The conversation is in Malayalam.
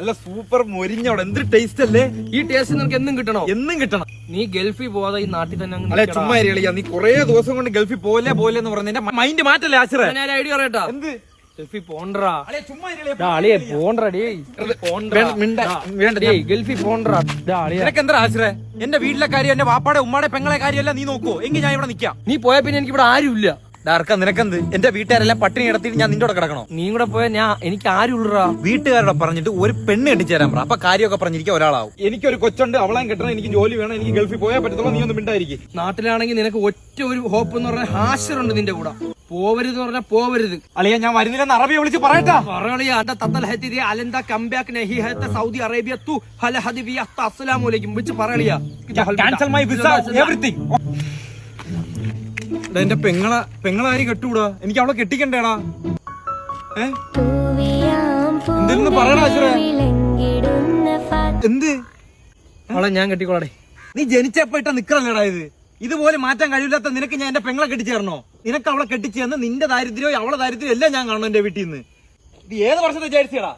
അല്ല സൂപ്പർ മൊരിഞ്ഞവിടെ എന്ത് ടേസ്റ്റ് അല്ലേ? ഈ ടേസ്റ്റ് നിനക്ക് എന്നും കിട്ടണോ? എന്നും കിട്ടണം. നീ ഗൾഫിൽ പോവാതെ ഈ നാട്ടിൽ തന്നെ അങ്ങ് ചുമ്മാ നീ കുറേ ദിവസം കൊണ്ട് ഗൾഫിൽ പോലെ പോലെ എന്ന് പറഞ്ഞ. എന്റെ മൈൻഡ് മാറ്റല്ലേ ആശ്രയ ഐഡിയ പറയട്ടാ. എന്ത്? ചുമ്മാ ഡേ വേണ്ട, നിനക്ക് എന്താ എന്റെ വീട്ടിലെ കാര്യം എന്റെ വാപ്പാടെ ഉമ്മാടെ പെങ്ങളെ കാര്യമല്ല നീ നോക്കൂ. എങ്കിൽ ഞാൻ ഇവിടെ നിക്കാം. നീ പോയ പിന്നെ എനിക്ക് ഇവിടെ ആരുമില്ല. ഡാർക്ക നിനക്കെന്ത്? എന്റെ വീട്ടുകാരെല്ലാം പട്ടിണി കിടത്തിയിട്ട് ഞാൻ നിന്റെ കൂടെ കിടക്കണോ? നീ കൂടെ പോയാ ഞാൻ എനിക്ക് ആരും ഉള്ളറാ വീട്ടുകാരോട് പറഞ്ഞിട്ട് ഒരു പെണ്ണ് കെട്ടിച്ചു തരാൻ പറ. അപ്പൊ കാര്യമൊക്കെ പറഞ്ഞിരിക്കാൻ ഒരാളാവും. എനിക്കൊരു കൊച്ചുണ്ട് അവളെ കിട്ടണം എനിക്ക് ജോലി വേണം എനിക്ക് ഗൾഫിൽ പോയാൽ പറ്റത്തുള്ളൂ നീ ഒന്നും മിണ്ടായിരിക്കും നാട്ടിലാണെങ്കിൽ നിനക്ക് ഒറ്റ ഒരു ഹോപ്പ് എന്ന് പറഞ്ഞാൽ ഹാഷറുണ്ട് നിന്റെ കൂടെ. പോവരുത് എന്ന് പറഞ്ഞാൽ പോവരുത്. അളിയ ഞാൻ വരുന്നില്ലെന്ന് അറബിയെ വിളിച്ച് പറയട്ടാ. അന്റെ തത്തൽ ഹത്തിരി അലന്ത കംബാക്ക് നഹി ഹത്ത സൗദി അറേബ്യ തു ഹല അസ്സലാമു അലൈക്കും. വിളിച്ച് ക്യാൻസൽ മൈ വിസ എവറിത്തിങ് എന്റെ പെങ്ങളെ പെങ്ങളാരി കെട്ടൂടാ? എനിക്ക് അവളെ കെട്ടിക്കണ്ടേടാ. ഏ? പറയടാ അശ്വരേ? എന്ത്? അവളെ ഞാൻ കെട്ടിക്കോളടേ. നീ ജനിച്ചപ്പോ ഇട്ട നിക്കറല്ലേടാ ഇത്? ഇതുപോലെ മാറ്റാൻ കഴിയില്ലാത്ത നിനക്ക് ഞാൻ എന്റെ പെങ്ങളെ കെട്ടിച്ചേരണോ? നിനക്ക് അവളെ കെട്ടിച്ചേർന്ന് നിന്റെ ദാരിദ്ര്യോ അവളെ ദാരിദ്ര്യം എല്ലാം ഞാൻ കാണണം എന്റെ വീട്ടിൽ നിന്ന്. ഇത് ഏത് വർഷത്തെ വിചാരിച്ചടാ